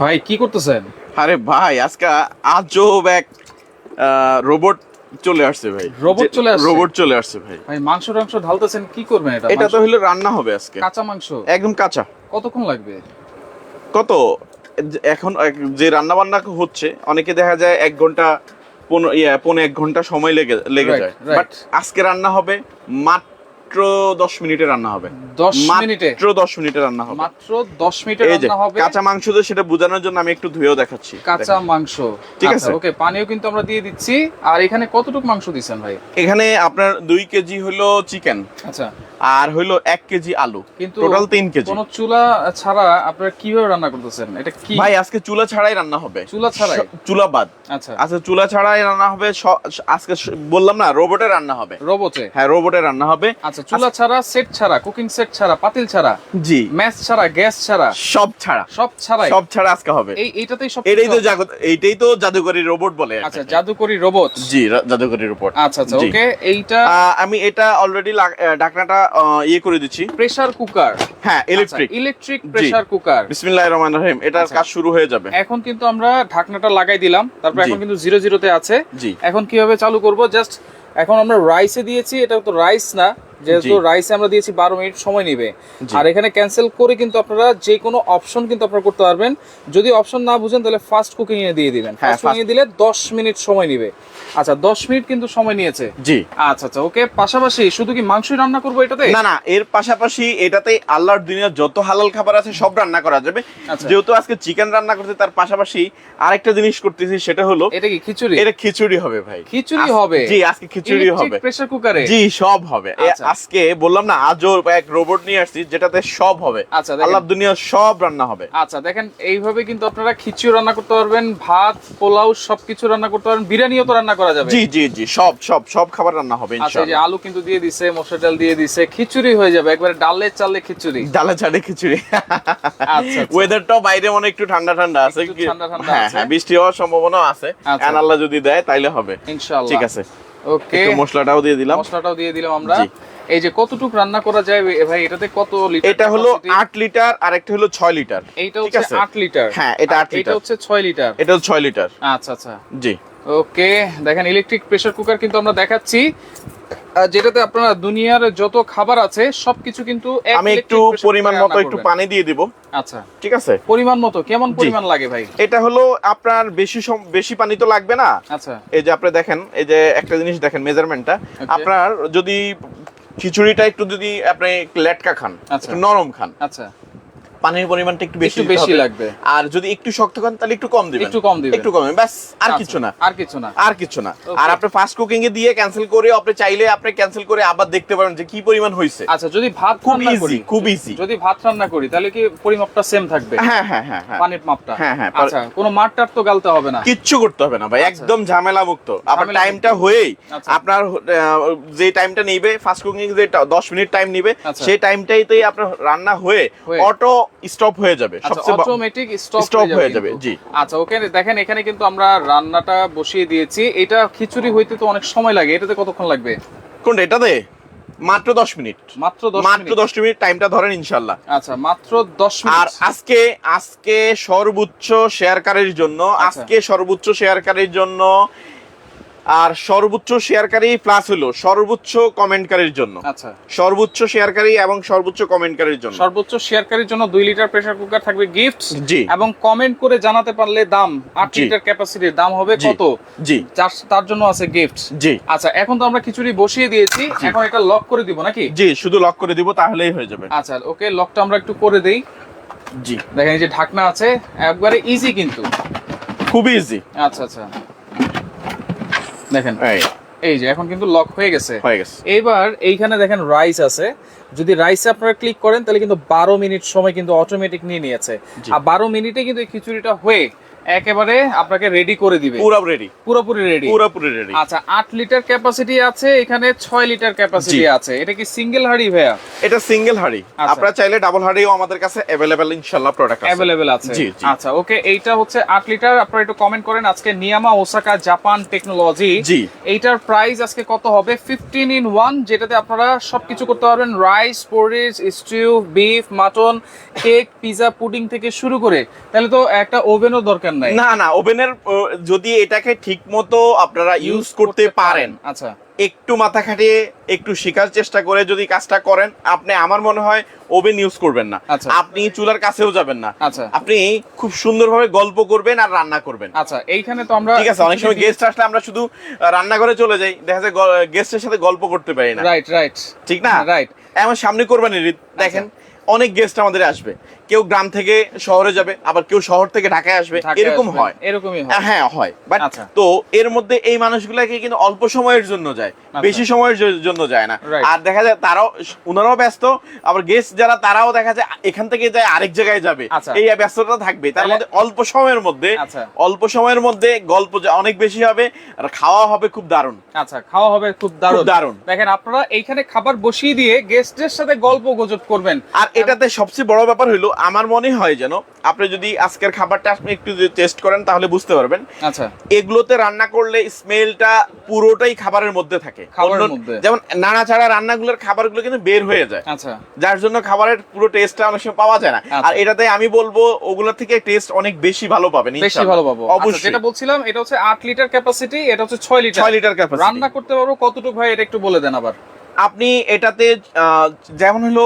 ভাই কি করতেছেন? আরে ভাই আজকে আজব এক রোবট চলে আসছে ভাই। Robot চলে আসছে? রোবট চলে আসছে ভাই। ভাই মাংস টাংস ঢালতেছেন কি করবেন এটা? এটা তো হলো রান্না হবে আজকে। কাঁচা মাংস? একদম কাঁচা। কতক্ষণ লাগবে? কত? এখন যে রান্না বান্না হচ্ছে অনেকে দেখা যায় এক ঘণ্টা পনেরো পনেরো এক ঘণ্টা সময় লেগে লেগে যায়। বাট আজকে রান্না হবে মাত্র দশ মিনিটে রান্না হবে। দশ মিনিটে? মাত্র দশ মিনিটে রান্না হবে। মাত্র দশ মিনিটে রান্না হবে। কাঁচা মাংস তো সেটা বোঝানোর জন্য আমি একটু ধুয়েও দেখাচ্ছি। কাঁচা মাংস। ঠিক আচ্ছা, আছে। ওকে পানিও কিন্তু আমরা দিয়ে দিচ্ছি। আর এখানে কতটুকু মাংস দিচ্ছেন ভাই? এখানে আপনার দুই কেজি হলো চিকেন আচ্ছা। আর হইল এক কেজি আলু। কিন্তু টোটাল তিন কেজি। কোনো চুলা ছাড়া আপনারা কীভাবে রান্না করতেছেন? এটা কি ভাই আজকে চুলা ছাড়াই রান্না হবে। চুলা ছাড়াই? চুলা বাদ। আচ্ছা। আচ্ছা চুলা ছাড়াই রান্না হবে আজকে বললাম না রোবটে রান্না হবে। রোবটে? হ্যাঁ রোবটে রান্না হবে। আচ্ছা চুলা ছাড়া সেট ছাড়া কুকিং সেট ছাড়া পাতিল ছাড়া জি। ম্যাচ ছাড়া গ্যাস ছাড়া? সব ছাড়া। সব ছাড়াই? সব ছাড়া আজকে হবে। এই এইটাতেই সব এটাই তো জাগত এইটাই তো জাদুকরি রোবট বলে আচ্ছা জাদুকরি রোবট? জি জাদুকরি রোবট। আচ্ছা আচ্ছা ওকে এইটা আমি এটা অলরেডি ঢাকনাটা ইয়ে করে দিচ্ছি। প্রেসার কুকার হ্যাঁ ইলেকট্রিক ইলেকট্রিক প্রেসার কুকার বিসমিল্লাহির রহমানির রহিম এটার আচ্ছা। কাজ শুরু হয়ে যাবে। এখন কিন্তু আমরা ঢাকনাটা লাগাই দিলাম তারপর এখন কিন্তু জিরো জিরোতে আছে। এখন কীভাবে চালু করব? জাস্ট এখন আমরা রাইসে দিয়েছি এটা তো রাইস না যেহেতু রাইসে আমরা দিয়েছি বারো মিনিট সময় নেবে। আর এখানে ক্যান্সেল করে কিন্তু আপনারা যে কোনো অপশন কিন্তু আপনারা করতে পারবেন। যদি অপশন না বুঝেন তাহলে ফার্স্ট কুকিং এ দিয়ে দিবেন। ফার্স্ট কুকিং এ দিলে দশ মিনিট সময় নেবে। আচ্ছা দশ মিনিট কিন্তু সময় নিয়েছে। জি। আচ্ছা আচ্ছা ওকে পাশাপাশি শুধু কি মাংসই রান্না করব এটাতে? না না এর পাশাপাশি এটাতে আল্লাহর দুনিয়ার যত হালাল খাবার আছে সব রান্না করা যাবে। আচ্ছা। যেহেতু আজকে চিকেন রান্না করতে তার পাশাপাশি আরেকটা জিনিস করতেছি সেটা হলো এটা কি খিচুড়ি? এটা খিচুড়ি হবে ভাই। খিচুড়ি হবে। জি আজকে খিচুড়ি হবে। প্রেসার কুকারে জি সব হবে। আচ্ছা। আজকে বললাম না আজও এক রোবট নিয়ে আসছি যেটাতে সব হবে। আচ্ছা, দেখেন। আল্লাহর দুনিয়ার সব রান্না হবে। আচ্ছা দেখেন এইভাবে কিন্তু আপনারা খিচুড়ি রান্না করতে পারবেন ভাত পোলাও সবকিছু রান্না করতে পারবেন বিরিয়ানিও তো রান্না করা যাবে। জি জি জি সব সব সব খাবার রান্না হবে ইনশাআল্লাহ আচ্ছা ইনশাআল্লাহ। আলু কিন্তু দিয়ে দিছে মসুর ডাল দিয়ে দিছে খিচুড়ি হয়ে যাবে একবারে ডালে চালে খিচুড়ি। ডালে চালে খিচুড়ি। আচ্ছা ওয়েদারটাও বাইরে মনে একটু ঠান্ডা ঠান্ডা আছে কি- ঠান্ডা ঠান্ডা হ্যাঁ আছে। হ্যাঁ বৃষ্টি হওয়ার সম্ভাবনা আছে। আচ্ছা। আল্লাহ যদি দেয় তাইলে হবে। ইনশাআল্লাহ। ঠিক আছে। ওকে মশলাটাও দিয়ে দিলাম। মশলাটাও দিয়ে দিলাম আমরা। এই যে কতটুক রান্না করা যায় ভাই এটাতে কত লিটার এটা হলো capacity? আট লিটার আর একটা হলো ছয় লিটার এইটা হচ্ছে আছে? আট লিটার হ্যাঁ, এটা আর আট লিটার। এটা হচ্ছে ছয় লিটার এটা হলো ছয় লিটার আচ্ছা আচ্ছা। জি। ওকে দেখেন ইলেকট্রিক প্রেসার কুকার কিন্তু আমরা দেখাচ্ছি। যেটাতে আপনারা দুনিয়ার যত খাবার আছে সবকিছু কিন্তু আমি একটু পরিমাণ মতো একটু পানি দিয়ে দিব। আচ্ছা। ঠিক আছে? পরিমাণ মতো কেমন পরিমাণ লাগে ভাই? এটা হলো আপনার বেশি বেশি পানি তো লাগবে না। আচ্ছা। এই যে আপনি দেখেন এই যে একটা জিনিস দেখেন মেজারমেন্টটা. আপনার যদি খিচুড়িটা একটু যদি আপনি লেটকা খান আচ্ছা। একটু নরম খান আচ্ছা। পানির পরিমাণটা একটু বেশি বেশি লাগবে আর যদি একটু শক্ত খান তাহলে একটু কম দিবেন একটু কম দিবেন। একটু কম ব্যাস আর আচ্ছা, কিছু না আর কিছু না আর কিছু না আর আপনি ফাস্ট কুকিং এ দিয়ে ক্যান্সেল করে আপনি চাইলে আপনি ক্যান্সেল করে আবার দেখতে পারেন যে কি পরিমাণ হয়েছে আচ্ছা যদি ভাত খুব করি খুব easy। যদি ভাত রান্না করি তাহলে কি পরিমাপটা সেম থাকবে হ্যাঁ হ্যাঁ হ্যাঁ হ্যাঁ পানির মাপটা হ্যাঁ, হ্যাঁ, আচ্ছা কোনো মাঠ টাট তো গালতে হবে না কিচ্ছু করতে হবে না ভাই আচ্ছা। একদম ঝামেলা মুক্ত আপনার ঝামেলা টাইমটা। হয়েই আচ্ছা। আপনার যে টাইমটা নিবে ফাস্ট কুকিং যে টা- দশ মিনিট টাইম নিবে আচ্ছা। সেই টাইমটাইতেই আপনার রান্না হয়ে। অটো স্টপ হয়ে যাবে আচ্ছা সবচেয়ে অটোমেটিক স্টপ হয়ে যাবে, জি। আচ্ছা ওকে দেখেন এখানে কিন্তু আমরা রান্নাটা বসিয়ে দিয়েছি। এটা খিচুড়ি হইতে তো অনেক সময় লাগে এটাতে কতক্ষণ লাগবে? কোনটা এটাতে? মাত্র দশ মিনিট। মাত্র মাত্র মিনিট। দশ মিনিট টাইমটা ধরেন ইনশাল্লাহ আচ্ছা মাত্র দশ আর আজকে আজকে সর্বোচ্চ শেয়ারকারীর জন্য আচ্ছা। আজকে সর্বোচ্চ শেয়ারকারীর জন্য আর সর্বোচ্চ শেয়ারকারী প্লাস হলো সর্বোচ্চ কমেন্টকারীর জন্য। আচ্ছা। সর্বোচ্চ শেয়ারকারী এবং সর্বোচ্চ কমেন্টকারীর জন্য। সর্বোচ্চ শেয়ারকারীর জন্য দুই লিটার প্রেসার কুকার থাকবে গিফট জি। এবং কমেন্ট করে জানাতে পারলে দাম আট লিটার ক্যাপাসিটির দাম হবে কত? জি। তার জন্য আছে গিফট জি। আচ্ছা এখন তো আমরা খিচুড়ি বসিয়ে দিয়েছি। এখন এটা লক করে দিব নাকি? জি শুধু লক করে দিব তাহলেই হয়ে যাবে। আচ্ছা ওকে লকটা আমরা একটু করে দেই। জি। দেখেন এই যে ঢাকনা আছে একবারে ইজি কিন্তু। খুবই ইজি আচ্ছা আচ্ছা। দেখেন এই। এই যে এখন কিন্তু লক হয়ে গেছে। হয়ে গেছে। এবার এইখানে দেখেন রাইস আছে। যদি রাইস আপনারা ক্লিক করেন তাহলে কিন্তু বারো মিনিট সময় কিন্তু অটোমেটিক নিয়ে নিয়েছে। আর বারো মিনিটে কিন্তু এই খিচুড়িটা হয়ে একেবারে আপনাকে রেডি করে দিবে। পুরো রেডি পুরোপুরি রেডি পুরোপুরি রেডি আচ্ছা আট লিটার ক্যাপাসিটি আছে এখানে ছয় লিটার ক্যাপাসিটি আছে। এটা কি সিঙ্গেল হাড়ি ভাইয়া? এটা সিঙ্গেল হাড়ি। আচ্ছা। আপনারা চাইলে ডাবল হাড়িও আমাদের কাছে অ্যাভেলেবেল ইনশাআল্লাহ প্রোডাক্ট আছে। অ্যাভেলেবেল আছে। আচ্ছা ওকে এইটা হচ্ছে আট লিটার আপনারা একটু কমেন্ট করেন আজকে নিয়ামা ওসাকা জাপান টেকনোলজি জি। এইটার প্রাইস আজকে কত হবে? ফিফটিন ইন ওয়ান যেটাতে আপনারা সবকিছু করতে পারবেন। Rice porridge stew beef mutton cake pizza pudding থেকে শুরু করে। তাহলে তো একটা ওভেনও দরকার নাই? না না ওভেনের যদি এটাকে ঠিক মতো আপনারা ইউজ করতে পারেন। আচ্ছা। একটু মাথা খাটিয়ে একটু শেখার চেষ্টা করে যদি কাজটা করেন আপনি আমার মনে হয় ওভেন ইউজ করবেন না। আচ্ছা। আপনি চুলার কাছেও যাবেন না। আচ্ছা। আপনি খুব সুন্দরভাবে গল্প করবেন আর রান্না করবেন। আচ্ছা এইখানে তো আমরা ঠিক আছে অনেক সময় গেস্ট আসলে আমরা শুধু রান্নাঘরে চলে যাই দেখা যায় গেস্টের সাথে গল্প করতে পারি না। রাইট রাইট ঠিক না? রাইট এমন সামনে কোরবানির ঈদ দেখেন অনেক গেস্ট আমাদের আসবে। কেউ গ্রাম থেকে শহরে যাবে আবার কেউ শহর থেকে ঢাকায় আসবে এরকম হয়। এরকমই হয়। হ্যাঁ হয়। বাট আচ্ছা। তো এর মধ্যে এই মানুষগুলাকে কিন্তু অল্প সময়ের জন্য যায় বেশি সময়ের জন্য যায় না। আর দেখা যায় তারাও ওনারাও ব্যস্ত আবার গেস্ট যারা তারাও দেখা যায় এখান থেকে যায় আরেক জায়গায় যাবে। আচ্ছা। এই ব্যস্ততা থাকবে। তার মধ্যে অল্প সময়ের মধ্যে আচ্ছা। অল্প সময়ের মধ্যে গল্প অনেক বেশি হবে আর খাওয়া হবে খুব দারুণ। আচ্ছা খাওয়া হবে খুব দারুণ। দারুণ। দেখেন আপনারা এইখানে খাবার বসিয়ে দিয়ে গেস্টের সাথে গল্প গুজব করবেন। আর এটাতে সবচেয়ে বড় ব্যাপার হলো আমার মনে হয় যেন আপনি যদি আজকের খাবারটা আপনি একটু টেস্ট করেন তাহলে বুঝতে পারবেন। আচ্ছা। এগুলোতে রান্না করলে স্মেলটা পুরোটাই খাবারের মধ্যে থাকে। যেমন নাড়াচাড়া রান্নাগুলোর খাবারগুলো কিন্তু বের হয়ে যায়। আচ্ছা। যার জন্য খাবারের পুরো টেস্টটা অনেক সময় পাওয়া যায় না। আচ্ছা। আর এটাতে আমি বলব ওগুলোর থেকে টেস্ট অনেক বেশি ভালো পাবেন বেশি ভালো পাবো। আচ্ছা, অবশ্যই। যেটা বলছিলাম এটা হচ্ছে আট লিটার ক্যাপাসিটি এটা হচ্ছে ছয় লিটার ছয় লিটার ক্যাপাসিটি রান্না করতে পারব কতটুকু ভাই এটা একটু বলে দেন আবার। আপনি এটাতে যেমন হলো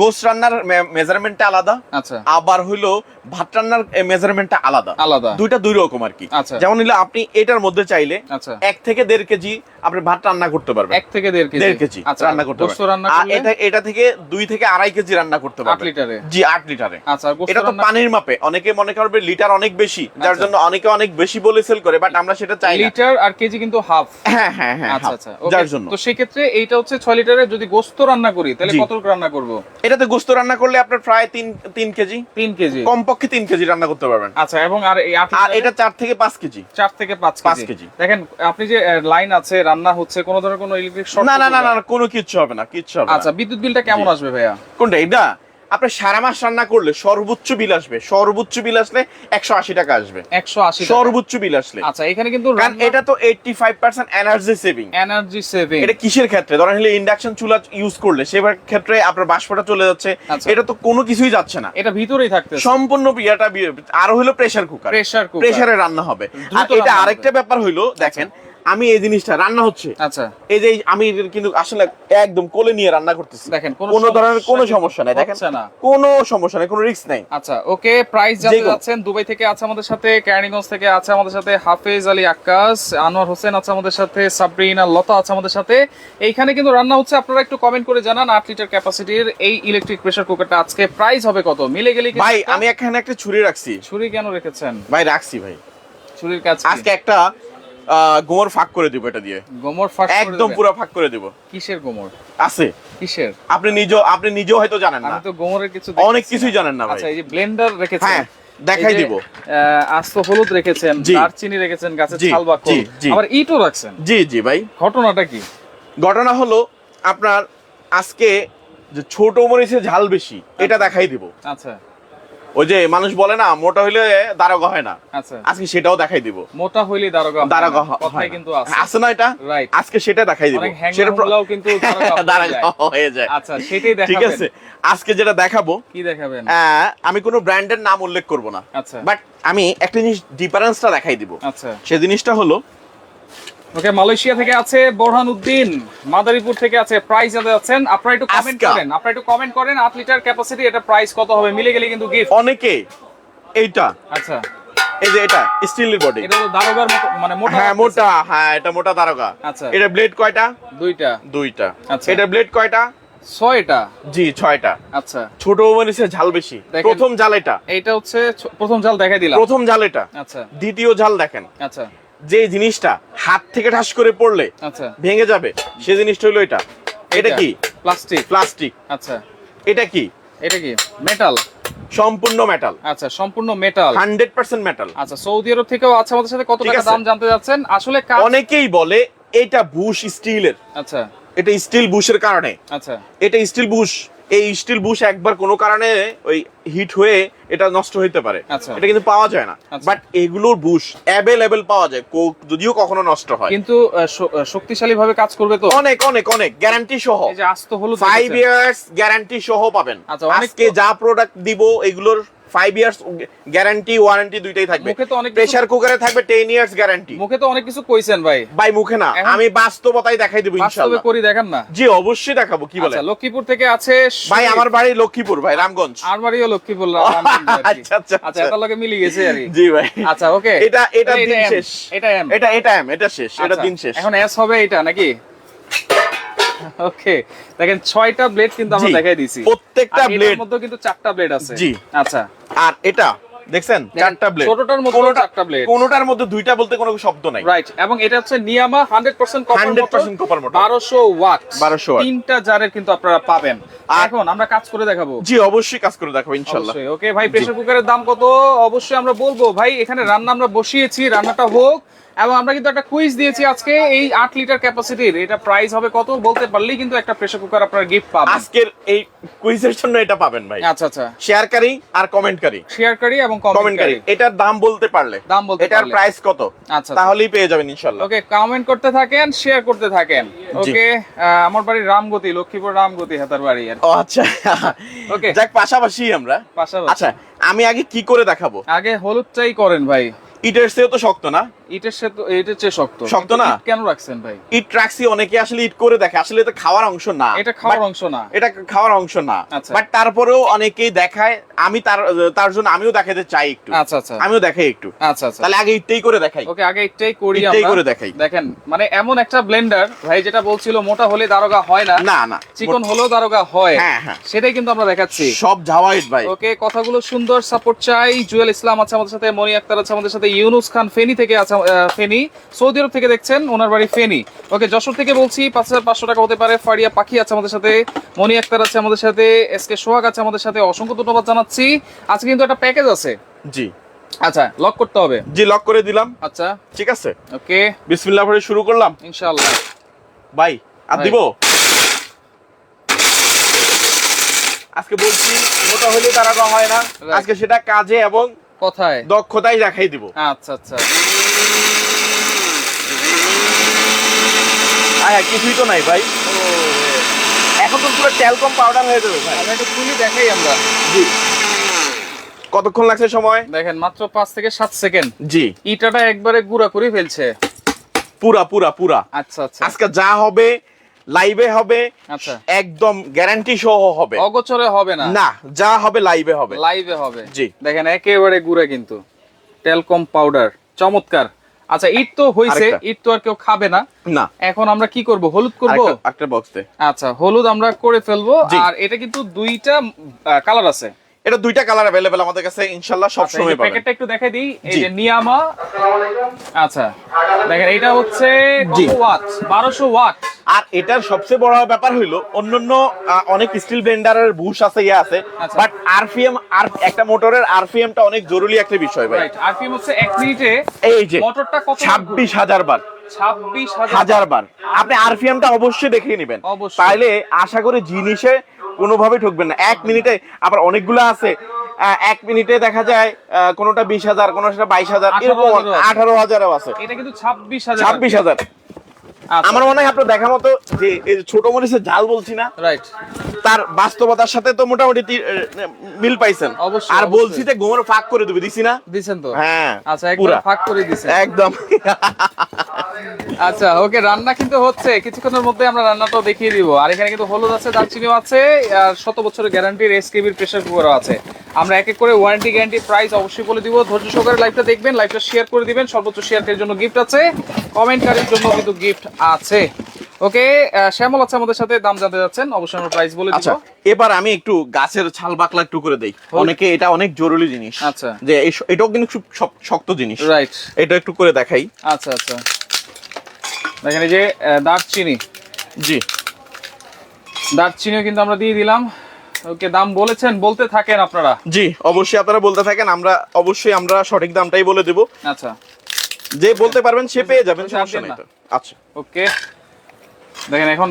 গোস রান্নার মেজারমেন্টটা আলাদা আচ্ছা। আবার হলো ভাত রান্নার মেজারমেন্টটা আলাদা। আলাদা। দুইটা দুই রকম আর কি। আচ্ছা। যেমন হলো আপনি এটার মধ্যে চাইলে আচ্ছা। এক থেকে দেড় কেজি আপনি ভাত রান্না করতে পারবেন। এক থেকে দেড় কেজি? দেড় কেজি আচ্ছা রান্না করতে পারবেন। আর এটা এটা থেকে দুই থেকে আড়াই কেজি রান্না করতে পারবেন। লিটারে? জি আট লিটারে। আচ্ছা এটা তো পানির মাপে। অনেকে মনে করবে লিটার অনেক বেশি যার। জন্য অনেকে অনেক বেশি বলে সেল করে বাট আমরা সেটা চাই না। লিটার আর কেজি কিন্তু হাফ হ্যাঁ হ্যাঁ হ্যাঁ আচ্ছা আচ্ছা যার জন্য। তো সেক্ষেত্রে এইটা হচ্ছে ছয় লিটারে যদি গোস্ত রান্না করি তাহলে কত রান্না করব? এটাতে গোস্ত রান্না করলে আপনার প্রায় তিন তিন কেজি। তিন কেজি। কমপক্ষে তিন কেজি রান্না করতে পারবেন। আচ্ছা এবং আর আর এটা চার থেকে পাঁচ কেজি। চার থেকে পাঁচ পাঁচ কেজি। দেখেন আপনি যে লাইন আছে রান্না হচ্ছে কোনো ধরনের কোনো ইলেকট্রিক শর্ট না না না কোনো কিচ্ছু হবে না কিচ্ছু হবে আচ্ছা বিদ্যুৎ বিলটা কেমন আসবে ভাইয়া? কোনটা এটা? আপনি সারা মাস রান্না করলে সর্বোচ্চ বিল আসবে। সর্বোচ্চ বিল আসলে একশো আশি টাকা আসবে। একশো আশি সর্বোচ্চ বিল আসলে। আচ্ছা এখানে কিন্তু কারণ এটা তো eighty five percent energy saving energy saving এটা কিসের ক্ষেত্রে? ধরেন হলে ইন্ডাকশন চুলা ইউজ করলে সেবার ক্ষেত্রে আপনার বাষ্পটা চলে যাচ্ছে। আচ্ছা। এটা তো কোনো কিছুই যাচ্ছে না। এটা ভিতরেই থাকতে সম্পূর্ণ ইয়েটা বি- আরও হলো প্রেসার কুকার প্রেসার কুকার প্রেসারে রান্না হবে। আর এটা আরেকটা ব্যাপার হইল দেখেন আমি এই জিনিসটা রান্না হচ্ছে। আচ্ছা। এই যে আমি কিন্তু আসলে একদম কোলে নিয়ে রান্না করতেছি। দেখেন কোনো ধরনের কোনো সমস্যা নাই দেখেন। কোনো সমস্যা নাই কোনো রিস্ক নাই। আচ্ছা ওকে প্রাইস জানতে যাচ্ছেন দুবাই থেকে আছে আমাদের সাথে ক্যারিগঞ্জ থেকে আছে আমাদের সাথে হাফেজ আলী আক্কাস আনোয়ার হোসেন আছে আমাদের সাথে সাবরিনা লতা আছে আমাদের সাথে। এইখানে কিন্তু রান্না হচ্ছে আপনারা একটু কমেন্ট করে জানান আট লিটার ক্যাপাসিটির এই ইলেকট্রিক প্রেসার কুকারটা আজকে প্রাইস হবে কত? মিলে গেলে ভাই আমি এখানে একটা ছুরি রাখছি। ছুরি কেন রেখেছেন? ভাই রাখছি ভাই। ছুরির কাজ আজকে একটা গোমর ফাঁক করে দিব এটা দিয়ে। গোমর ফাঁক একদম পুরো ফাঁক করে দিব। কিসের গোমর? আছে। কিসের? আপনি নিজেও আপনি নিজেও হয়তো জানেন না। আমি তো গোমরের কিছু অনেক কিছুই জানেন না ভাই। আচ্ছা এই যে ব্লেন্ডার রেখেছেন। হ্যাঁ, দেখাই দিব। আস্ত হলুদ রেখেছেন। দারচিনি রেখেছেন গাছের ছাল জি, জি। আবার ইটও রাখছেন। জি জি ভাই। ঘটনাটা কি? ঘটনা হলো আপনার আজকে যে ছোট মরিচে ঝাল বেশি এটা দেখাই দিব। আচ্ছা। ওই যে মানুষ বলে না মোটা হইলে দারোগা হয় না। আচ্ছা। আজকে সেটাও দেখাই দিব। মোটা হইলে দারোগা দারোগা কথাই হয় কিন্তু আছে। আছে না এটা? আজকে সেটা দেখাই দিব। সেটা হ্যাংলাম কিন্তু দারোগা হয়ে যায়। আচ্ছা সেটাই ঠিক আছে। আজকে যেটা দেখাবো কি দেখাবেন? আমি কোনো ব্র্যান্ডের নাম উল্লেখ করব না। আচ্ছা। বাট আমি একটা জিনিস ডিফারেন্সটা দেখাই দিব। আচ্ছা। সে জিনিসটা হলো ওকে মালয়েশিয়া থেকে আছে বোরহান উদ্দিন মাদারীপুর থেকে আছে প্রাইস জানতে যাচ্ছেন আপনারা একটু কমেন্ট করেন আপনারা একটু কমেন্ট করেন আট লিটার ক্যাপাসিটি এটা প্রাইস কত হবে? মিলে গেলে কিন্তু গিফট অনেকে এইটা। আচ্ছা। এই যে এটা স্টিলের বডি এটা তো দারোগার মানে মোটা হ্যাঁ মোটা হ্যাঁ এটা মোটা দারোগা। আচ্ছা। এটা ব্লেড কয়টা? দুইটা। দুইটা। আচ্ছা। এটা ব্লেড কয়টা? ছয়টা। জি ছয়টা। আচ্ছা। ছোট মরিচের ঝাল বেশি। প্রথম জাল এটা। এইটা হচ্ছে প্রথম জাল দেখাই দিলাম। প্রথম জাল এটা। আচ্ছা। দ্বিতীয় জাল দেখেন। আচ্ছা। যে জিনিসটা হাত থেকে ঠাস করে পড়লে আচ্ছা। ভেঙে যাবে সে জিনিসটা হলো এটা। এটা কি? প্লাস্টিক। প্লাস্টিক। আচ্ছা। এটা কি? এটা কি? মেটাল। সম্পূর্ণ মেটাল। আচ্ছা সম্পূর্ণ মেটাল। Hundred percent metal. আচ্ছা সৌদি আরব থেকেও আছে আমাদের সাথে। কত টাকা দাম জানতে যাচ্ছেন আসলে অনেকেই বলে এটা বুশ স্টিলের। আচ্ছা। এটা স্টিল বুশের কারণে। আচ্ছা। এটা স্টিল বুশ। এই স্টিল বুশ একবার কোনো কারণে ওই হিট হয়ে এটা নষ্ট হইতে পারে। আচ্ছা। এটা কিন্তু পাওয়া যায় না। আচ্ছা। বাট এগুলোর বুশ অ্যাভেলেবেল পাওয়া যায় কোক যদিও কখনো নষ্ট হয়। কিন্তু শক্তিশালী ভাবে কাজ করবে তো? অনেক অনেক অনেক। গ্যারান্টি সহ। এই যে আস্ত হলো ফাইভ দেখেছেন। ইয়ার্স গ্যারান্টি সহ পাবেন। আচ্ছা, আজকে যা প্রোডাক্ট দিব এগুলোর ফাইভ ইয়ার্স গ্যারান্টি ওয়ারেন্টি দুইটাই থাকবে। মুখে তো অনেক কিছু- প্রেসার কুকারে থাকবে টেন ইয়ার্স গ্যারান্টি মুখে তো অনেক কিছু কইছেন ভাই। ভাই মুখে না। আমি বাস্তবতাই দেখাই দেবো ইনশাআল্লাহ। করি দেখেন না। জি অবশ্যই দেখাবো কি বলে আচ্ছা লক্ষ্মীপুর থেকে আছে ভাই আমার বাড়ি লক্ষ্মীপুর ভাই রামগঞ্জ। আর বাড়িও লক্ষ্মীপুর। আচ্ছা, আচ্ছা, আচ্ছা। আচ্ছা। এত লগে মিলে গেছে আর জি ভাই। আচ্ছা ওকে। এটা এটা দিন শেষ। এটা এম এটা এটা এম এটা শেষ এটা দিন শেষ। এখন এস হবে এটা নাকি? ওকে দেখেন ছয়টা ব্লেড কিন্তু আমরা দেখাই দিছি প্রত্যেকটা blade। মধ্যে কিন্তু চারটা ব্লেড আছে। জি। আচ্ছা। আর এটা দেখছেন? চারটা ব্লেড ছোটটার মধ্যে চারটা ব্লেড কোনোটার মধ্যে দুইটা বলতে কোনো শব্দ নাই। রাইট এবং এটা হচ্ছে Niyama 100% copper 100% copper motor 1200 watt 1200 watt তিনটা জারের কিন্তু আপনারা পাবেন। আর- এখন আমরা কাজ করে দেখাবো। জি অবশ্যই কাজ করে দেখাবো ইনশাল্লাহ ওকে ভাই প্রেসার কুকারের দাম কত? অবশ্যই আমরা বলব। ভাই এখানে রান্না আমরা বসিয়েছি রান্নাটা হোক। এবং আমরা কিন্তু একটা কুইজ দিয়েছি আজকে। এই আট লিটার ক্যাপাসিটির। এটা প্রাইস হবে কত বলতে পারলেই কিন্তু একটা প্রেসার কুকার আপনারা গিফট পাবেন। আজকের এই কুইজের জন্য এটা পাবেন ভাই। আচ্ছা আচ্ছা। শেয়ারকারী আর কমেন্টকারী শেয়ারকারী এবং কমেন্টকারী এটার দাম বলতে পারলে। দাম বলতে এটার প্রাইস কত? আচ্ছা তাহলেই পেয়ে যাবেন ইনশাল্লাহ ওকে কমেন্ট করতে থাকেন শেয়ার করতে থাকেন। ওকে আমার বাড়ি রামগতি লক্ষ্মীপুর রামগতি হাতার বাড়ি আর ও আচ্ছা। ওকে যাক পাশাপাশি আমরা। পাশাপাশি। আচ্ছা আমি আগে কি করে দেখাবো? আগে হলুদটাই করেন ভাই। ইটের চেয়েও তো শক্ত না? ইটের সে তো এটার চেয়ে শক্ত। শক্ত না? কেন রাখছেন ভাই? ইট ট্রাক্সি অনেকে আসলে ইট করে দেখে। আসলে এটা খাওয়ার অংশ না। এটা খাওয়ার অংশ না। এটা খাওয়ার অংশ না। আচ্ছা। বাট তারপরেও অনেকেই দেখায়। আমি তার তার জন্য আমিও দেখাতে চাই একটু। আচ্ছা আচ্ছা। আমিও দেখাই একটু। আচ্ছা আচ্ছা। তাহলে আগে ইটটাই করে দেখাই। ওকে আগে একটাই করি আমরা। করে দেখাই। দেখেন মানে এমন একটা ব্লেন্ডার ভাই যেটা বলছিল মোটা হলে দারোগা হয় না। না না। চিকন হলেও দারোগা হয়। হ্যাঁ, হ্যাঁ। সেটাই কিন্তু আমরা দেখাচ্ছি। সব ঝাওয়া ইট ভাই। ওকে কথাগুলো সুন্দর সাপোর্ট চাই। জুয়েল ইসলাম আছে আমাদের সাথে মনি আক্তার আছে আমাদের সাথে ইউনুস খান ফেনী থেকে আছে ফেনী। সৌদি আরব থেকে দেখছেন ওনার বাড়ি ফেনী। ওকে যশোর থেকে বলছি পাঁচ হাজার পাঁচশো টাকা হতে পারে। ফারিয়া পাখি আছে আমাদের সাথে মনি আক্তার আছে আমাদের সাথে এস কে সোহাগ আছে আমাদের সাথে। অসংখ্য ধন্যবাদ জানাচ্ছি। আজকে কিন্তু একটা প্যাকেজ আছে। জি। আচ্ছা লক করতে হবে। জি লক করে দিলাম। আচ্ছা। ঠিক আছে। ওকে। বিসমিল্লাহ শুরু করলাম। ইনশাআল্লাহ। ভাই আর দিব? আজকে বলছি মোটা হলে তারা হয় না। আজকে সেটা কাজে এবং কোথায়। দক্ষতাই দেখাই দিব। আচ্ছা আচ্ছা। হ্যাঁ কিছুই তো নাই ভাই। এখন তো পুরো ট্যালকম পাউডার হয়ে যাবে ভাই। আমরা একটু খুলি দেখাই আমরা। জি। কতক্ষণ লাগছে সময়? দেখেন মাত্র পাঁচ থেকে সাত সেকেন্ড। জি। ইটাটা একবারে গুঁড়া করে ফেলছে। পুরা পুরা পুরা। আচ্ছা আচ্ছা। আজকে যা হবে লাইভে হবে আচ্ছা। একদম গ্যারান্টি সহ হবে। অগোচরে হবে না। না যা হবে লাইভে হবে। লাইভে হবে। জি। দেখেন একেবারে গুঁড়া কিন্তু। টেলকম পাউডার চমৎকার। আচ্ছা ইট তো হইছে। ইট তো আর কেউ খাবে না। না। এখন আমরা কি করব? হলুদ করব? একটা বক্সে আচ্ছা হলুদ আমরা করে ফেলব। আর এটা কিন্তু দুইটা কালার আছে। এটা দুইটা কালার अवेलेबल আমাদের কাছে ইনশাআল্লাহ সব আচ্ছা, সময় পাবেন। প্যাকেটটা একটু দেখাই দিই। এই যে নিয়ামা। আচ্ছা দেখেন এটা হচ্ছে জি। ওয়াট 1200 ওয়াট আর এটার সবচেয়ে বড় ব্যাপার হইল অন্যান্য অনেক স্টিল ব্লেন্ডারের বুশ আছে ইয়ে আছে। বাট আরপিএম আর একটা মোটরের আরপিএমটা অনেক জরুরি একটা বিষয় ভাই। আরপিএম হচ্ছে এক মিনিটে এই যে মোটরটা কত ছাব্বিশ হাজার বার। ছাব্বিশ হাজার হাজার বার। আপনি আরপিএমটা অবশ্যই দেখে নেবেন। তাইলে আশা করি জিনিসে কোনোভাবে ঠকবেন না। এক মিনিটে আবার অনেকগুলো আছে। এক মিনিটে দেখা যায় কোনোটা বিশ হাজার কোনোটা বাইশ হাজার এরকম। আঠারো হাজারও আছে। এটা কিন্তু ছাব্বিশ হাজার। ছাব্বিশ হাজার। আমার মনে হয় আপনার দেখা মতো যে এই ছোট মরিচের জাল বলছি না রাইট তার বাস্তবতার সাথে তো মোটামুটি মিল পাইছেন। অবশ্যই, আর বলছি যে গোমর ফাঁক করে দিবি দিছি না? দিছেন তো। হ্যাঁ। আচ্ছা একদম ফাঁক করে দিছেন। একদম। আচ্ছা ওকে রান্না কিন্তু হচ্ছে। কিছুক্ষণের মধ্যে আমরা রান্নাটাও দেখিয়ে দিব। আর এখানে কিন্তু হলুদ আছে দারচিনিও আছে আর শত বছরের গ্যারান্টির এসকেবির প্রেসার কুকারও আছে। আমরা এক এক করে ওয়ারেন্টি গ্যারান্টি প্রাইস অবশ্যই বলে দিব। ধৈর্য সহকারে লাইভটা দেখবেন লাইভটা শেয়ার করে দিবেন। সর্বোচ্চ শেয়ারের জন্য গিফট আছে। কমেন্টকারীর জন্য কিন্তু গিফট আছে। ওকে শ্যামল আছে আমাদের সাথে দাম জানতে যাচ্ছেন অবশ্যই আমরা প্রাইস বলে দিব। আচ্ছা এবার আমি একটু গাছের ছাল বাকলা একটু করে দেই। অনেকে এটা অনেক জরুরি জিনিস। আচ্ছা। যে এটাও কিন্তু খুব শক্ত জিনিস। রাইট এটা একটু করে দেখাই। আচ্ছা আচ্ছা। দেখেন এই যে দারচিনি। জি। দারচিনিও কিন্তু আমরা দিয়ে দিলাম। ওকে দাম বলেছেন বলতে থাকেন আপনারা। জি অবশ্যই আপনারা বলতে থাকেন আমরা অবশ্যই আমরা সঠিক দামটাই বলে দেব। আচ্ছা। যে বলতে পারবেন সে পেয়ে যাবেন সমস্যা নেই। আচ্ছা। ওকে। দেখেন এখন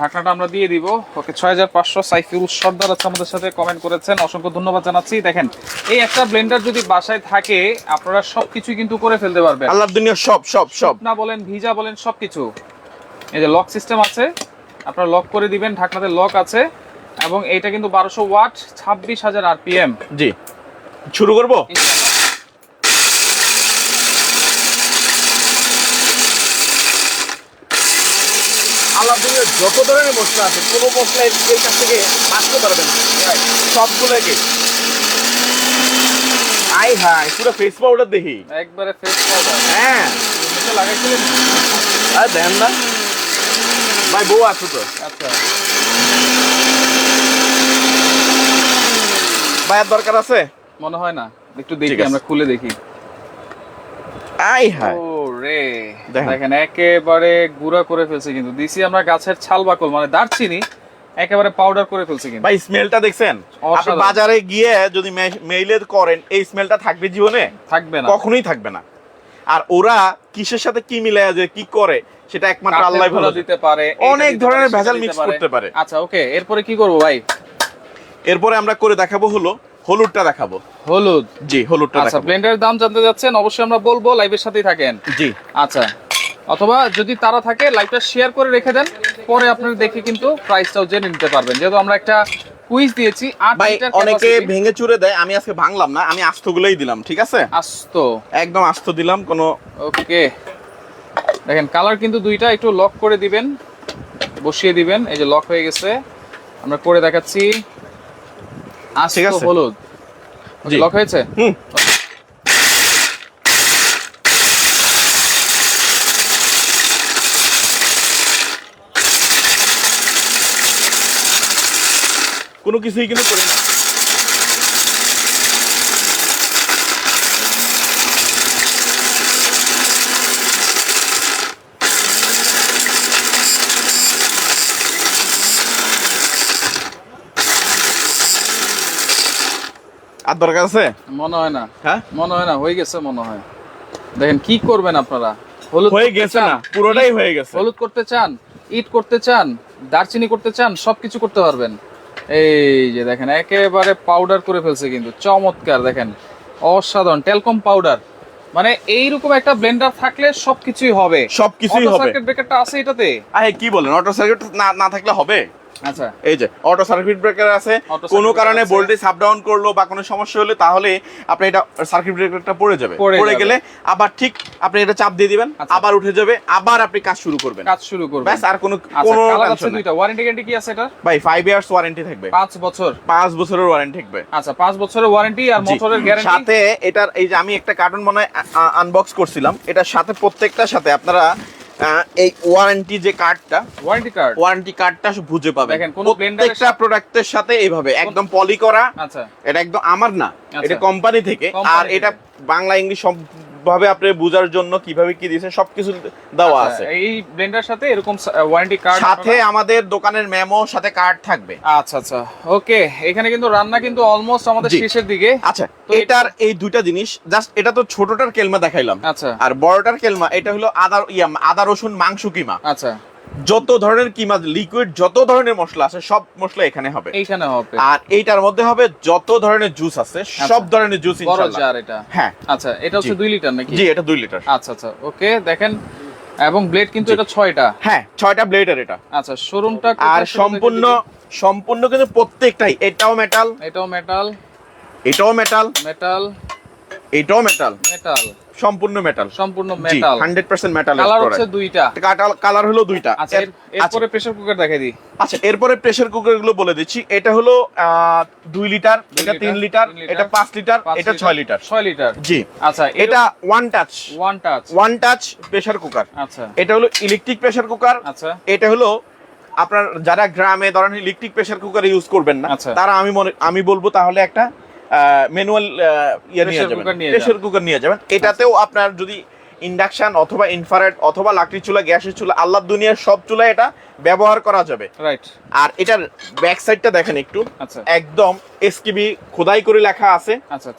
ঢাকনাটা আমরা দিয়ে দিব। ওকে ছয় হাজার পাঁচশো সাইফুল সর্দার আছে আমাদের সাথে কমেন্ট করেছেন। অসংখ্য ধন্যবাদ জানাচ্ছি। দেখেন এই একটা ব্লেন্ডার যদি বাসায় থাকে আপনারা সবকিছু কিন্তু করে ফেলতে পারবেন। আল্লাহ দুনিয়া সব সব সব। না বলেন ভিজা বলেন সবকিছু। এই যে লক সিস্টেম আছে আপনারা লক করে দিবেন ঢাকনাতে লক আছে এবং এটা কিন্তু বারোশো ওয়াট ছাব্বিশ হাজার আরপিএম। জি। শুরু করব? যত ধরনের মশলা আছে কোনো মশলা এই এই কাছ থেকে বাঁচতে পারবেন সবগুলোকে আই হাই পুরো ফেস পাউডার দেখি। একবারে ফেস পাউডার হ্যাঁ। লাগাইছিলেন? আর দেন না। ভাই বউ আছো তো। আচ্ছা। ভাইয়ের দরকার আছে? মনে হয় না। একটু দেখি আমরা খুলে দেখি। আই হাই ও রে। দেখেন। একেবারে গুঁড়া করে ফেলছে কিন্তু। দিছি আমরা গাছের ছাল বাকল মানে দারচিনি একেবারে পাউডার করে ফেলছে কিন্তু। ভাই স্মেলটা দেখছেন? আপনি বাজারে গিয়ে যদি মেইলে করেন এই স্মেলটা থাকবে জীবনে? থাকবে না। কখনোই থাকবে না। আর ওরা কিসের সাথে কি মিলায় যে কি করে সেটা একমাত্র আল্লাহ ভালো দিতে পারে অনেক ধরনের ভেজাল mix করতে পারে। আচ্ছা ওকে এরপরে কি করব ভাই? এরপরে আমরা করে দেখাবো হলো হলুদটা দেখাবো। হলুদ? জি হলুদটা আচ্ছা ব্লেন্ডারের দাম জানতে যাচ্ছেন অবশ্যই আমরা বলব লাইভের সাথেই থাকেন। জি। আচ্ছা অথবা যদি তারা থাকে লাইভটা শেয়ার করে রেখে দেন পরে আপনারা দেখে কিন্তু প্রাইসটাও জেনে নিতে পারবেন। যেহেতু আমরা একটা কুইজ দিয়েছি আট ভাই লিটার অনেকে ভেঙে চুরে দেয় আমি আজকে ভাঙলাম না আমি আস্তগুলোই দিলাম ঠিক আছে? আস্ত। একদম আস্ত দিলাম কোনো ওকে। দেখেন কালার কিন্তু দুইটা একটু লক করে দিবেন বসিয়ে দিবেন এই যে লক হয়ে গেছে। আমরা করে দেখাচ্ছি। ঠিক আছে। হলুদ। লক হয়েছে? হুম। কোনো কিছুই কিন্তু করে না। দরকার আছে? মনে হয় না। হ্যাঁ? মনে হয় না হয়ে গেছে মনে হয়। দেখেন কি করবেন আপনারা? হলুদ হয়ে গেছে না পুরোটাই হয়ে গেছে। হলুদ করতে চান ইট করতে চান দারচিনি করতে চান সবকিছু করতে পারবেন। এই যে দেখেন একেবারে পাউডার করে ফেলছে কিন্তু চমৎকার দেখেন অসাধারণ টেলকম পাউডার মানে এইরকম একটা ব্লেন্ডার থাকলে সবকিছুই হবে। সবকিছুই হবে। সার্কিট ব্রেকারটা আছে এটাতে? আরে কি বলেন অটো সার্কিট না না থাকলে হবে? আচ্ছা। এই যে অটো সার্কিট ব্রেকার আছে। কোনো কারণে ভোল্টেজ আপ ডাউন করল বা কোনো সমস্যা হলে তাহলে আপনি এটা সার্কিট ব্রেকারটা পড়ে যাবে। পড়ে গেলে আবার ঠিক আপনি এটা চাপ দিয়ে দিবেন আচ্ছা। আবার উঠে যাবে আবার আপনি কাজ শুরু করবেন। কাজ শুরু করবেন। ব্যাস আর কোনো আচ্ছা কোনো আছে দুইটা। ওয়ারেন্টি গ্যারান্টি কি আছে এটা ভাই 5 ইয়ার্স ওয়ারেন্টি থাকবে। পাঁচ বছর। 5 বছরের ওয়ারেন্টি থাকবে। আচ্ছা পাঁচ বছরের ওয়ারেন্টি আর। মোটরের গ্যারান্টি সাথে এটার এই যে আমি একটা কার্টুন মনে আনবক্স করছিলাম। এটার সাথে প্রত্যেকটার সাথে আপনারা এই ওয়ারেন্টি যে কার্ডটা ওয়ারেন্টি কার্ড ওয়ারেন্টি কার্ডটা বুঝে পাবেন দেখেন, কোনো প্রত্যেকটা প্রোডাক্টের সাথে এইভাবে একদম পলি করা আচ্ছা। এটা একদম আমার না আচ্ছা। এটা কোম্পানি থেকে। আর এটা বাংলা ইংলিশ ভাবে আপনি বোঝার জন্য কীভাবে কি দিয়েছেন সবকিছু দেওয়া আচ্ছা, আছে। এই ব্লেন্ডার সাথে এরকম ওয়ারেন্টি কার্ড সাথে আমাদের দোকানের মেমো সাথে কার্ড থাকবে। আচ্ছা আচ্ছা ওকে এখানে কিন্তু রান্না কিন্তু অলমোস্ট আমাদের শেষের দিকে। আচ্ছা তো এটার এই দুইটা জিনিস জাস্ট এটা তো ছোটটার কেলমা দেখাইলাম। আচ্ছা। আর বড়টার কেলমা এটা হলো আদা ইয়া আদা রসুন মাংস কিমা। আচ্ছা। যত ধরনের কিমা লিকুইড যত ধরনের মশলা আছে সব মশলা এখানে হবে। এইখানে হবে। আর এইটার মধ্যে হবে যত ধরনের জুস আছে সব ধরনের জুস আচ্ছা। বড় ইনশাআল্লাহ। জার এটা? হ্যাঁ। আচ্ছা এটা হচ্ছে জি। দুই লিটার নাকি? জি এটা দুই লিটার আচ্ছা আচ্ছা ওকে দেখেন এবং ব্লেড কিন্তু এটা ছয়টা। হ্যাঁ ছয়টা ব্লেডের এটা। আচ্ছা শোরুমটা আর সম্পূর্ণ সম্পূর্ণ কিন্তু প্রত্যেকটাই এটাও মেটাল এটাও মেটাল এটাও মেটাল মেটাল এটাও মেটাল মেটাল সম্পূর্ণ মেটাল সম্পূর্ণ metal hundred percent metal colour হচ্ছে দুইটা। কালার হলো দুইটা। আচ্ছা আচ্ছা, এরপরে প্রেসার কুকার দেখাই দিই। আচ্ছা এরপরে প্রেসার কুকারগুলো বলে দিচ্ছি। এটা হলো দুই লিটার এটা তিন লিটার, এটা পাঁচ লিটার এটা ছয় লিটার। ছয় লিটার। জি। আচ্ছা এটা one touch one touch one touch pressure cooker আচ্ছা। এটা হলো ইলেকট্রিক প্রেসার কুকার আচ্ছা। এটা হলো আপনার যারা গ্রামে ধরেন ইলেকট্রিক প্রেসার কুকার ইউজ করবেন না আচ্ছা। তারা আমি মনে আমি বলব তাহলে একটা ম্যানুয়াল ইয়ে নিয়ে যাবেন। প্রেসার কুকার নিয়ে যাবেন। এটাতেও আপনার যদি ইন্ডাকশন অথবা ইনফ্রারেড অথবা লাকড়ি চুলা গ্যাসের চুলা আল্লাহ দুনিয়ার সব চুলা এটা ব্যবহার করা যাবে। রাইট আর এটার ব্যাক সাইডটা দেখেন একটু। আচ্ছা। একদম এসকিবি খোদাই করে লেখা আছে। আচ্ছা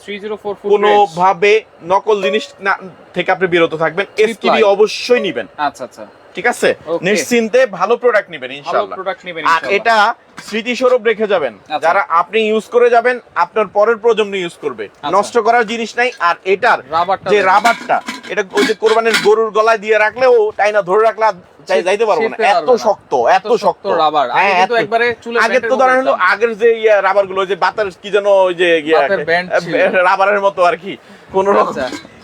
কোনো ভাবে নকল জিনিস না থেকে আপনি বিরত থাকবেন। এসকিবি। অবশ্যই নিবেন। আচ্ছা আচ্ছা। ঠিক আছে? নিশ্চিন্তে ভালো প্রোডাক্ট নেবেন ইনশাআল্লাহ। আর এটা স্মৃতিস্বরূপ রেখে যাবেন। আচ্ছা। যারা আপনি ইউজ করে যাবেন আপনার পরের প্রজন্ম ইউজ করবে। আচ্ছা। নষ্ট করার জিনিস নাই আর এটার যে রাবারটা এটা ওই যে কোরবানির গরুর গলায় দিয়ে রাখলে রাখলেও টাইনা ধরে রাখলে যাইতে পারব না। এত শক্ত এত শক্ত রাবার। হ্যাঁ, কিন্তু একবারে চুলে আগের তো ধরেন হলো আগের যে ইয়ে রাবারগুলো যে বাতার কি যেন ওই যে ইয়ে। রাবারের মতো আর কি। কোন রকম আচ্ছা। ওকে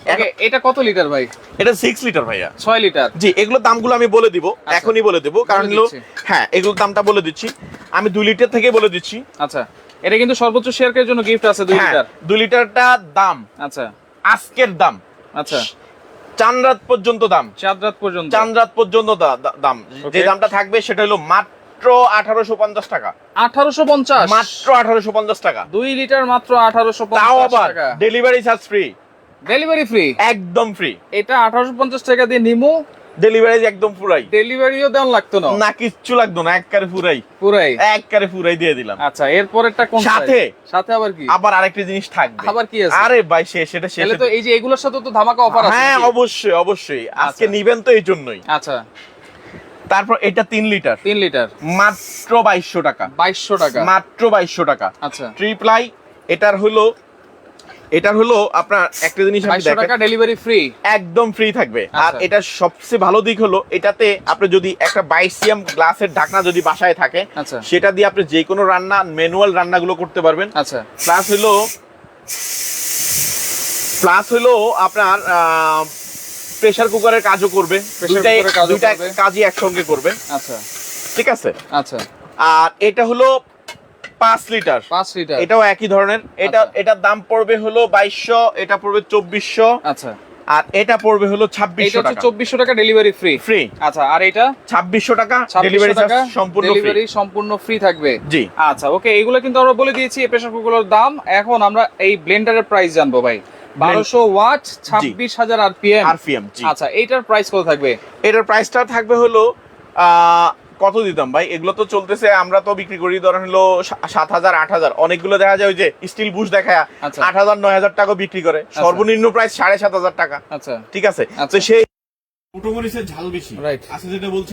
এটা কত লিটার ভাই? এটা লিটার ভাইয়া। ছয় লিটার? জি এগুলোর দামগুলো আমি বলে দিব এখনই বলে দিব কারণ। হ্যাঁ এগুলোর দামটা বলে দিচ্ছি। আমি লিটার থেকে বলে দিচ্ছি। আচ্ছা এটা কিন্তু সর্বোচ্চ শেয়ারের জন্য গিফট আছে হ্যাঁ লিটার দুই লিটারটা দাম। আচ্ছা। আজকের দাম। আচ্ছা। চান রাত পর্যন্ত দাম। চাঁদ রাত পর্যন্ত চান রাত পর্যন্ত দাম। যে দামটা থাকবে সেটা হলো মাত্র আঠারোশো পঞ্চাশ টাকা। আঠারোশো পঞ্চাশ? মাত্র আঠারোশো পঞ্চাশ টাকা। দুই লিটার মাত্র আঠারোশো পঞ্চাশ টাকা। Delivery charge free delivery free একদম ফ্রি এটা আঠারোশো পঞ্চাশ টাকা দিয়ে নিমু। ডেলিভারি একদম পুরাই। ডেলিভারিও দেওয়ান লাগতো না? না কিচ্ছু লাগতো না এককারে পুরাই। পুরাই? এককারে পুরাই দিয়ে দিলাম। আচ্ছা এরপরেরটা কোন সাথে? সাথে আবার কি? আবার আরেকটা জিনিস থাকবে। আবার কি আছে? আরে ভাই শেষ সেটা শেষ তাহলে তো এই যে এগুলোর সাথে তো ধামাকা অফার আছে হ্যাঁ অবশ্যই অবশ্যই। আজকে আচ্ছা। নিবেন তো এই জন্যই। আচ্ছা। তারপর এটা তিন লিটার তিন লিটার মাত্র বাইশশো টাকা। বাইশশো টাকা। মাত্র বাইশশো টাকা। আচ্ছা। ট্রিপ্লাই এটার হলো এটার হলো আপনার একটা জিনিস বাইশশো টাকা ডেলিভারি ফ্রি একদম ফ্রি থাকবে। আর আচ্ছা। এটা সবচেয়ে ভালো দিক হলো এটাতে আপনি যদি একটা বাইসিয়াম গ্লাসের ঢাকনা যদি বাসায় থাকে আচ্ছা। সেটা দিয়ে আপনি যে কোনো রান্না ম্যানুয়াল রান্নাগুলো করতে পারবেন। আচ্ছা। প্লাস হলো প্লাস হলো আপনার প্রেসার কুকারের কাজও করবে। দুইটা কাজই একসঙ্গে করবে। আচ্ছা। ঠিক আছে? আচ্ছা। আর এটা হলো পাঁচ লিটার। পাঁচ লিটার। এটাও একই ধরনের। এটা আচ্ছা। এটার দাম পড়বে হলো বাইশশো এটা পড়বে চব্বিশশো। আচ্ছা। আর এটা পড়বে হলো ছাব্বিশশো টাকা। চব্বিশশো টাকা ডেলিভারি ফ্রি ফ্রি আচ্ছা আর এটা? ছাব্বিশশো টাকা ডেলিভারি সম্পূর্ণ ফ্রি ডেলিভারি সম্পূর্ণ ফ্রি থাকবে। জি। আচ্ছা ওকে এইগুলো কিন্তু আমরা বলে দিয়েছি এই প্রেসার কুকারের দাম। এখন আমরা এই ব্লেন্ডারের প্রাইস জানব ভাই। বারোশো ওয়াট ছাব্বিশ হাজার আরপিএম আরপিএম আচ্ছা এইটার প্রাইস কত থাকবে? এটার প্রাইসটা থাকবে হলো আহ, কত দিতাম ভাই? এগুলো তো চলতেছে আমরা তো বিক্রি করি ধরেন হলো সাত হাজার আট হাজার। অনেকগুলো দেখা যায় ওই যে স্টিল বুশ দেখায় আচ্ছা। আট হাজার নয় হাজার টাকা বিক্রি করে। সর্বনিম্ন প্রাইস সাড়ে সাত হাজার টাকা। আচ্ছা। ঠিক আছে? আচ্ছা। তো সেই ঝাল বেশি। Right. আছে যেটা বলছি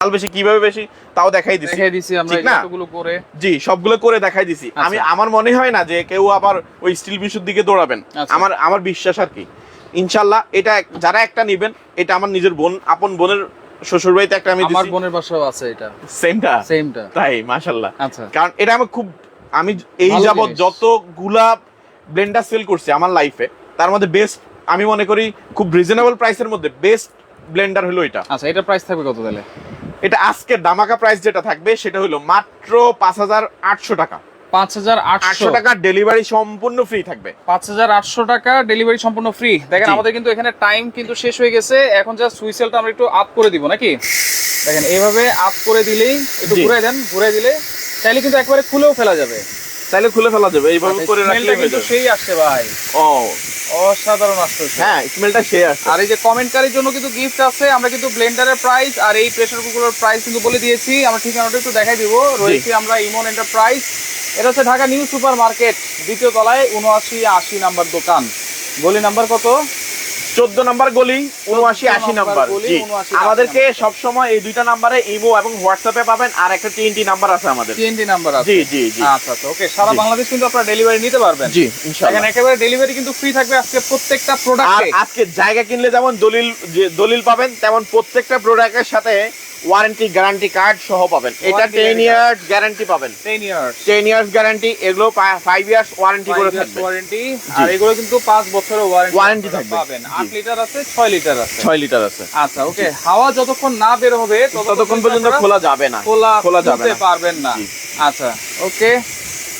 ঝাল বেশি কীভাবে বেশি? তাও দেখাই দিছি। দেখাই দিছি আমরা? এতগুলো করে। জি সবগুলো করে দেখাই দিছি। আচ্ছা। আমি আমার মনে হয় না যে কেউ আবার ওই স্টিল বিশুর দিকে দৌড়াবেন। আচ্ছা। আমার আমার বিশ্বাস আর কি। ইনশাল্লাহ এটা যারা একটা নিবেন এটা আমার নিজের বোন আপন বোনের শ্বশুর বাড়িতে একটা আমি আমার বোনের বাসাও আছে এটা। সেমটা সেমটা তাই মাশাল্লাহ আচ্ছা। কারণ এটা আমি খুব আমি এই জিনিস। যতগুলা ব্লেন্ডার সেল করছি আমার লাইফে তার মধ্যে বেস্ট আমি মনে করি খুব রিজনেবল প্রাইসের মধ্যে বেস্ট ব্লেন্ডার হলো এটা। আচ্ছা এটার প্রাইস থাকবে কত তাহলে? এটা আজকের দামাকা প্রাইস যেটা থাকবে সেটা হলো মাত্র পাঁচ হাজার আটশো টাকা। পাঁচ হাজার আটশো। টাকা ডেলিভারি সম্পূর্ণ ফ্রি থাকবে। পাঁচ হাজার আটশো টাকা ডেলিভারি সম্পূর্ণ ফ্রি দেখেন আমাদের কিন্তু এখানে টাইম কিন্তু শেষ হয়ে গেছে। এখন জাস্ট সুইসেলটা আমরা একটু আপ করে দিব নাকি? দেখেন এইভাবে আপ করে দিলেই একটু। ঘুরে দেন ঘুরে দিলে চাইলে কিন্তু একবারে খুলেও ফেলা যাবে। তাহলে খুলে ফেলা যাবে এইভাবে করে রাখলে কিন্তু সেই আসছে ভাই। ও। অসাধারণ আসতেছে হ্যাঁ স্মেলটা সে আসছে। আর এই যে কমেন্টকারীর জন্য কিন্তু গিফট আছে আমরা কিন্তু ব্লেন্ডারের প্রাইস আর এই প্রেসার কুকারের প্রাইস কিন্তু বলে দিয়েছি। আমরা ঠিকানাটা একটু দেখাই দিব। রয়েছে আমরা ইমন এন্টারপ্রাইজ এটা হচ্ছে ঢাকা নিউ সুপার মার্কেট দ্বিতীয় তলায় উনআশি আশি নাম্বার দোকান। গলি নাম্বার কত? চোদ্দ নাম্বার গলি উনআশি আশি নাম্বার জি আমাদেরকে সবসময় এই দুইটা নাম্বারে ইমো এবং হোয়াটসঅ্যাপে পাবেন আর একটা টিএনটি নাম্বার আছে আমাদের। টিএনটি নাম্বার আছে। জি জি জি। আচ্ছা আচ্ছা ওকে সারা বাংলাদেশ কিন্তু আপনারা ডেলিভারি নিতে পারবেন। জি ইনশাআল্লাহ এখানে একেবারে ডেলিভারি কিন্তু ফ্রি থাকবে আজকে প্রত্যেকটা আর প্রোডাক্টে আজকে জায়গা কিনলে যেমন দলিল যে দলিল পাবেন তেমন প্রত্যেকটা প্রোডাক্টের সাথে ওয়ারেন্টি গ্যারান্টি কার্ড সহ পাবেন। এটা টেন ইয়ার্স গ্যারান্টি পাবেন। 10 ইয়ার্স টেন ইয়ার্স গ্যারান্টি এগুলো ফাইভ ইয়ার্স ওয়ারেন্টি করে থাকবে। ওয়ারেন্টি আর এগুলো কিন্তু পাঁচ বছরের ওয়ারেন্টি ওয়ারেন্টি থাকবে। পাবেন। আট 8 লিটার আছে ছয় লিটার আছে। ছয় লিটার আছে। আচ্ছা ওকে হাওয়া যতক্ষণ না বের হবে ততক্ষণ পর্যন্ত খোলা যাবে না। খোলা খোলা যাবে না। পারবেন না। আচ্ছা ওকে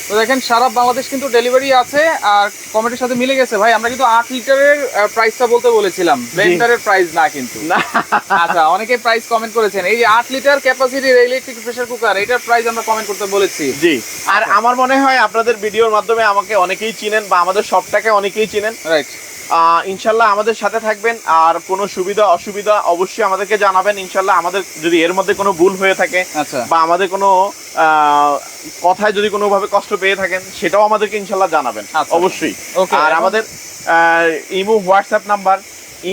তো দেখেন সারা বাংলাদেশ কিন্তু ডেলিভারি আছে আর কমেন্টের সাথে মিলে গেছে। ভাই আমরা কিন্তু আট লিটারের প্রাইসটা বলতে বলেছিলাম। ব্লেন্ডারের প্রাইস না কিন্তু। আচ্ছা অনেকে প্রাইস কমেন্ট করেছেন। এই যে আট litre capacity electric pressure cooker এটার প্রাইস আমরা কমেন্ট করতে বলেছি। জি। আর আমার মনে হয় আপনাদের ভিডিওর মাধ্যমে আমাকে অনেকেই চিনেন বা আমাদের সবটাকে অনেকেই চিনেন। রাইট ইনশাল্লাহ আমাদের সাথে থাকবেন। আর কোনো সুবিধা অসুবিধা অবশ্যই আমাদেরকে জানাবেন। ইনশাল্লাহ আমাদের যদি এর মধ্যে কোনো ভুল হয়ে থাকে আচ্ছা। বা আমাদের কোনো কথায় যদি কোনোভাবে কষ্ট পেয়ে থাকেন সেটাও আমাদেরকে ইনশাল্লাহ জানাবেন। আচ্ছা। অবশ্যই। Okay, আর আমাদের ইমো হোয়াটসঅ্যাপ নাম্বার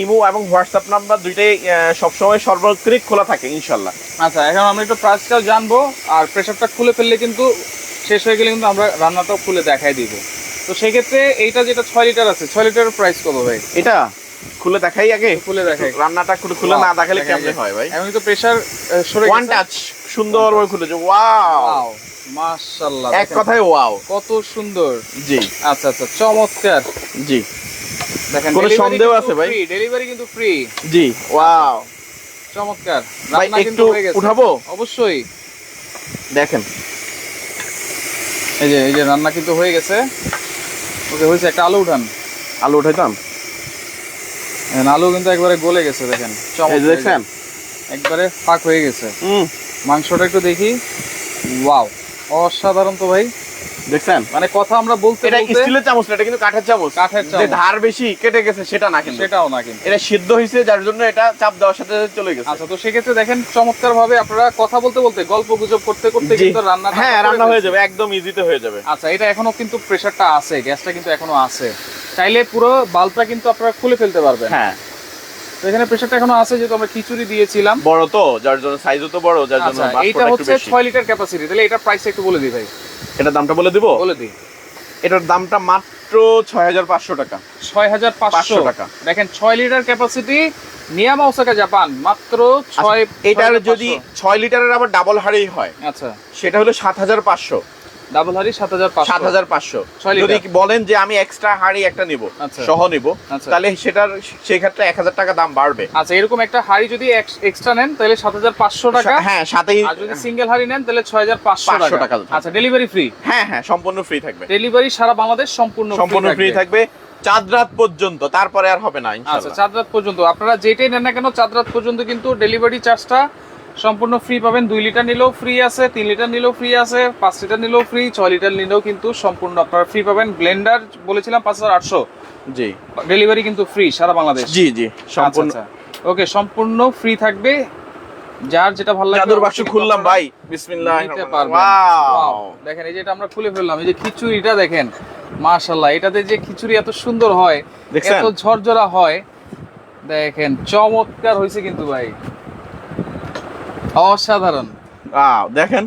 ইমো এবং হোয়াটসঅ্যাপ নাম্বার দুইটাই সবসময় সর্বত্রিক খোলা থাকে ইনশাল্লাহ। আচ্ছা এখন আমরা একটু প্রাইসটাও জানব। আর প্রেশারটা খুলে ফেললে কিন্তু শেষ হয়ে গেলে কিন্তু আমরা রান্নাটাও খুলে দেখাই দিব। তো সেক্ষেত্রে এইটা যেটা ছয় লিটার আছে ছয় লিটারের প্রাইস কত ভাই? এটা খুলে দেখাই আগে? খুলে দেখাই। রান্নাটা একটু খুলে না দেখালে কেমনে হয় ভাই? এখন তো প্রেসার সরে ওয়ান টাচ সুন্দরভাবে খুলেছে ওয়াও ওয়াও মাশাআল্লাহ এক কথায় ওয়াও কত সুন্দর। জি। আচ্ছা আচ্ছা চমৎকার। জি। দেখেন কোনো সন্দেহ আছে ভাই? ডেলিভারি কিন্তু ফ্রি জি ওয়াও চমৎকার। রান্না কিন্তু হয়ে গেছে। উঠাবো? অবশ্যই। দেখেন। এই যে এই যে রান্না কিন্তু হয়ে গেছে। ওকে হয়েছে একটা আলু উঠান। আলু উঠাইতাম? আলু কিন্তু একবারে গলে গেছে দেখেন। দেখছেন? একবারে ফাঁক হয়ে গেছে। মাংসটা একটু দেখি। ওয়াও অসাধারণ তো ভাই। দেখছেন? মানে কথা আমরা বলতে এটা স্টিলের চামচ এটা কিন্তু কাঠের চামচ। কাঠের যে চামচ। ধার বেশি কেটে গেছে সেটা না কিন্তু। সেটাও না কিন্তু। এটা সিদ্ধ হয়েছে যার জন্য এটা চাপ দেওয়ার সাথে সাথে চলে গেছে। আচ্ছা তো সেক্ষেত্রে দেখেন চমৎকার ভাবে আপনারা কথা বলতে বলতে গল্প গুজব করতে করতে কিন্তু রান্না হ্যাঁ রান্না হয়ে যাবে একদম ইজিতে হয়ে যাবে। আচ্ছা এটা এখনও কিন্তু প্রেসারটা আছে গ্যাসটা কিন্তু এখনও আছে। চাইলে পুরো বাল্বটা কিন্তু আপনারা খুলে ফেলতে পারবেন। হ্যাঁ। তো এখানে প্রেসারটা এখনও আছে যেহেতু আমরা খিচুড়ি দিয়েছিলাম। বড় তো যার জন্য সাইজও তো বড় যার জন্য আচ্ছা বাষ্পটা একটু হচ্ছে ছয় লিটার ক্যাপাসিটি তাহলে এটা প্রাইস একটু বলে দিই ভাই। এটার দামটা বলে দিব? বলে দিই। এটার দামটা মাত্র ছয় হাজার পাঁচশো টাকা। ছয় হাজার পাঁচশো টাকা। দেখেন ছয় লিটার ক্যাপাসিটি নিয়ামা ওসাকা জাপান মাত্র ছয় আচ্ছা, এটার যদি। ছয় লিটারের আবার ডাবল হারেই হয় আচ্ছা। সেটা হলো সাত হাজার পাঁচশো। ডাবল হারি সাত হাজার সাত হাজার পাঁচশো। যদি বলেন যে আমি এক্সট্রা হাড়ি একটা নিব আচ্ছা। সহ নিব আচ্ছা। তাহলে সেটার এক হাজার টাকা দাম বাড়বে। আচ্ছা এরকম একটা হাড়ি যদি এক্সট্রা নেন তাহলে সাত হাজার পাঁচশো টাকা। হ্যাঁ সাথেই যদি সিঙ্গেল হাড়ি নেন তাহলে ছয় হাজার পাঁচশো টাকা। টাকা। আচ্ছা ডেলিভারি ফ্রি হ্যাঁ হ্যাঁ সম্পূর্ণ ফ্রি থাকবে। ডেলিভারি সারা বাংলাদেশ সম্পূর্ণ সম্পূর্ণ ফ্রি থাকবে। চাঁদ রাত পর্যন্ত তারপরে আর হবে না আচ্ছা চাঁদ রাত পর্যন্ত। আপনারা যেটাই নেন না কেন চাঁদ রাত পর্যন্ত কিন্তু ডেলিভারি চার্জটা সম্পূর্ণ ফ্রি পাবেন। দুই লিটার নিলেও ফ্রি আছে তিন লিটার নিলেও ফ্রি আছে পাঁচ লিটার নিলেও ফ্রি ছয় লিটার নিলেও কিন্তু সম্পূর্ণ আপনারা ফ্রি পাবেন। ব্লেন্ডার বলেছিলাম পাঁচ হাজার আটশো। জি। ডেলিভারি কিন্তু ফ্রি সারা বাংলাদেশ। জি জি সম্পূর্ণ ওকে সম্পূর্ণ ফ্রি থাকবে। যার যেটা ভালো লাগে বাক্স খুললাম ভাই। বিসমিল্লাহ ওয়াও দেখেন এই যে এটা আমরা খুলে ফেললাম এই যে খিচুড়িটা দেখেন মাশাল্লাহ এটাতে যে খিচুড়ি এত সুন্দর হয়? এত ঝরঝরা হয় দেখেন চমৎকার হয়েছে কিন্তু ভাই। অসাধারণ। দেখেন।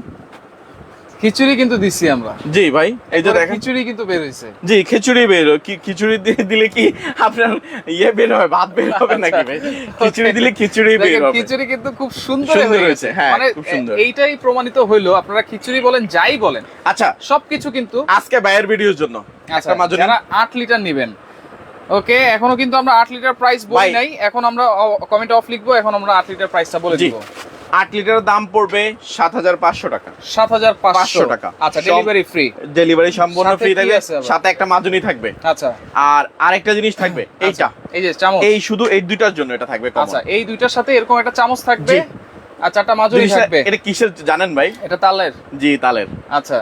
খিচুড়ি কিন্তু দিচ্ছি আমরা। জি ভাই এই যে দেখেন। খিচুড়ি কিন্তু বের হয়েছে জি খিচুড়ি বের কি খিচুড়ি দিলে কি আপনার ইয়ে বের হবে ভাত বের হবে নাকি ভাই? খিচুড়ি দিলে খিচুড়ি বের হবে। খিচুড়ি কিন্তু খুব সুন্দর সুন্দর হয়েছে হ্যাঁ, মানে খুব সুন্দর। এইটাই প্রমাণিত হইল আপনারা খিচুড়ি বলেন যাই বলেন। আচ্ছা সবকিছু কিন্তু আজকে ভাইয়ের ভিডিওর জন্য। আচ্ছা যারা আট লিটার নেবেন। ওকে এখনও কিন্তু আমরা আট লিটার প্রাইস বলি নাই। এখন আমরা কমেন্ট অফ লিখব এখন আমরা আট লিটার প্রাইসটা বলে দিব। আট লিটারের দাম পড়বে সাত হাজার পাঁচশো টাকা। সাত হাজার পাঁচশো। টাকা। আচ্ছা ডেলিভারি ফ্রি ডেলিভারি সম্পূর্ণ ফ্রি থাকবে। সাথে একটা মাজুনি থাকবে। আচ্ছা। আর আরেকটা জিনিস থাকবে এইটা। আচ্ছা, এই যে চামচ। এই শুধু এই দুইটার জন্য এটা থাকবে। আচ্ছা এই দুইটার সাথে এরকম একটা চামচ থাকবে। আর চারটা মাজুনি থাকবে। এটা কিসের জানেন ভাই? এটা তালের। জি তালের। আচ্ছা।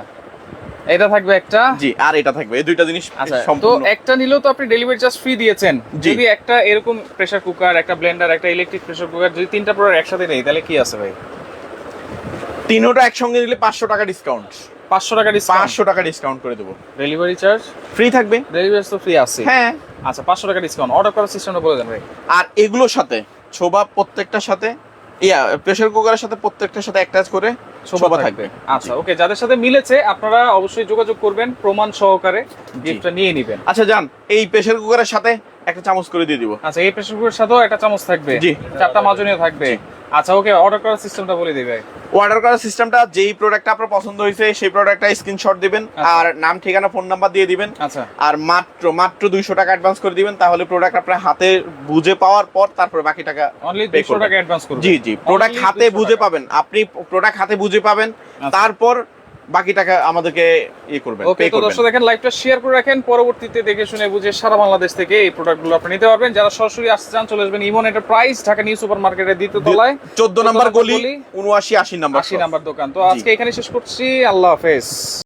এটা থাকবে একটা? জি আর এটা থাকবে। এই দুইটা জিনিস আচ্ছা তো একটা নিলেও তো আপনি ডেলিভারি চার্জ ফ্রি দিয়েছেন। যদি একটা এরকম প্রেসার কুকার একটা ব্লেন্ডার একটা ইলেকট্রিক প্রেসার কুকার যদি তিনটা প্রোডাক্ট একসাথে নেই তাহলে কি আছে ভাই? তিনোটা একসঙ্গে নিলে পাঁচশো টাকা ডিসকাউন্ট পাঁচশো টাকা ডিসকাউন্ট পাঁচশো টাকা ডিসকাউন্ট করে দেবো। ডেলিভারি চার্জ ফ্রি থাকবে? ডেলিভারি তো ফ্রি আছে। হ্যাঁ। আচ্ছা পাঁচশো টাকা ডিসকাউন্ট অর্ডার করার সিস্টেমটা বলে দেন ভাই। আর এগুলোর সাথে ছোবা প্রত্যেকটার সাথে ইয়া প্রেসার কুকারের সাথে প্রত্যেকটার সাথে অ্যাটাচ করে ছোবা থাকবে। আচ্ছা ওকে যাদের সাথে মিলেছে আপনারা অবশ্যই যোগাযোগ করবেন প্রমাণ সহকারে গিফটটা নিয়ে নেবেন। আচ্ছা যান এই প্রেসার কুকারের সাথে একটা চামচ করে দিয়ে দিব। আচ্ছা এই প্রেসার কুকারের সাথেও একটা চামচ থাকবে। জি। চারটা মাজনীয় থাকবে। আচ্ছা ওকে অর্ডার করার সিস্টেমটা বলে দিবে অর্ডার করার সিস্টেমটা যেই প্রোডাক্টটা আপনার পছন্দ হয়েছে সেই প্রোডাক্টটা স্ক্রিনশট দিবেন আচ্ছা। আর নাম ঠিকানা ফোন নাম্বার দিয়ে দিবেন। আচ্ছা। আর মাত্র মাত্র দুইশো টাকা অ্যাডভান্স করে দিবেন তাহলে প্রোডাক্ট আপনার হাতে বুঝে পাওয়ার পর তারপরে বাকি টাকা অনলি করবেন। টাকা অ্যাডভান্স করবে জি জি প্রোডাক্ট হাতে বুঝে পাবেন। আপনি প্রোডাক্ট হাতে বুঝে পাবেন। তারপর বাকি টাকা আমাদেরকে ইয়ে করবেন ওকে তো দর্শক দেখেন লাইভটা শেয়ার করে রাখেন। পরবর্তীতে দেখে শুনে বুঝে সারা বাংলাদেশ থেকে এই প্রোডাক্টগুলো আপনি নিতে পারবেন। যারা সরাসরি আসতে চান চলে আসবেন Emon enterprise Dhaka new super মার্কেটের দ্বিতীয় তলায়। চোদ্দ নম্বর গলি উনআশি আশি নম্বর আশি নম্বর দোকান। তো আজকে এখানে শেষ করছি। আল্লাহ হাফেজ।